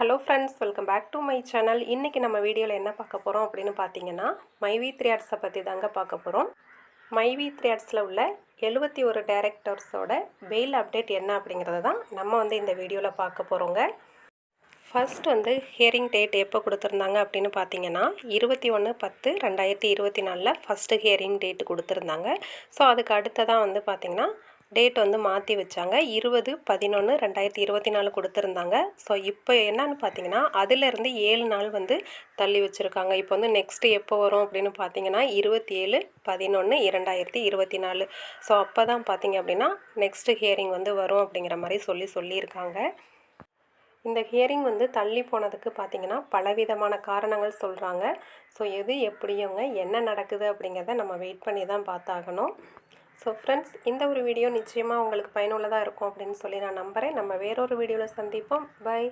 Hello friends welcome back to my channel இன்றைக்கி நம்ம வீடியோவில் என்ன பார்க்க போகிறோம் அப்படின்னு பார்த்தீங்கன்னா மைவி த்ரீ ஆர்ட்ஸை பற்றி தாங்க பார்க்க போகிறோம் மைவி த்ரீ ஆர்ட்ஸில் உள்ள எழுபத்தி ஒரு டேரக்டர்ஸோட பெயில் அப்டேட் என்ன அப்படிங்கிறத தான் நம்ம வந்து இந்த வீடியோவில் பார்க்க போகிறோங்க ஃபர்ஸ்ட் வந்து ஹியரிங் டேட் எப்போ கொடுத்துருந்தாங்க அப்படின்னு பார்த்தீங்கன்னா இருபத்தி ஒன்று பத்து ரெண்டாயிரத்தி இருபத்தி நாலில் ஃபஸ்ட்டு ஹியரிங் டேட் கொடுத்துருந்தாங்க. ஸோ அதுக்கு அடுத்ததாக வந்து பார்த்திங்கன்னா டேட் வந்து மாற்றி வச்சாங்க. இருபது பதினொன்று ரெண்டாயிரத்தி இருபத்தி நாலு கொடுத்துருந்தாங்க. ஸோ இப்போ என்னன்னு பார்த்தீங்கன்னா அதிலேருந்து ஏழு நாள் வந்து தள்ளி வச்சுருக்காங்க. இப்போ வந்து நெக்ஸ்ட்டு எப்போ வரும் அப்படின்னு பார்த்தீங்கன்னா இருபத்தி ஏழு பதினொன்று இரண்டாயிரத்தி இருபத்தி நாலு. ஸோ அப்போ தான் பார்த்தீங்க அப்படின்னா நெக்ஸ்ட்டு ஹியரிங் வந்து வரும் அப்படிங்கிற மாதிரி சொல்லி சொல்லியிருக்காங்க. இந்த ஹியரிங் வந்து தள்ளி போனதுக்கு பார்த்தீங்கன்னா பலவிதமான காரணங்கள் சொல்கிறாங்க ஸோ எது எப்படியோங்க என்ன நடக்குது அப்படிங்கிறத நம்ம வெயிட் பண்ணி தான் பார்த்தாகணும். ஸோ ஃப்ரெண்ட்ஸ் இந்த ஒரு வீடியோ நிச்சயமாக உங்களுக்கு பயனுள்ளதாக இருக்கும் அப்படின்னு சொல்லி நான் நம்புகிறேன் நம்ம வேறொரு வீடியோவில் சந்திப்போம். பை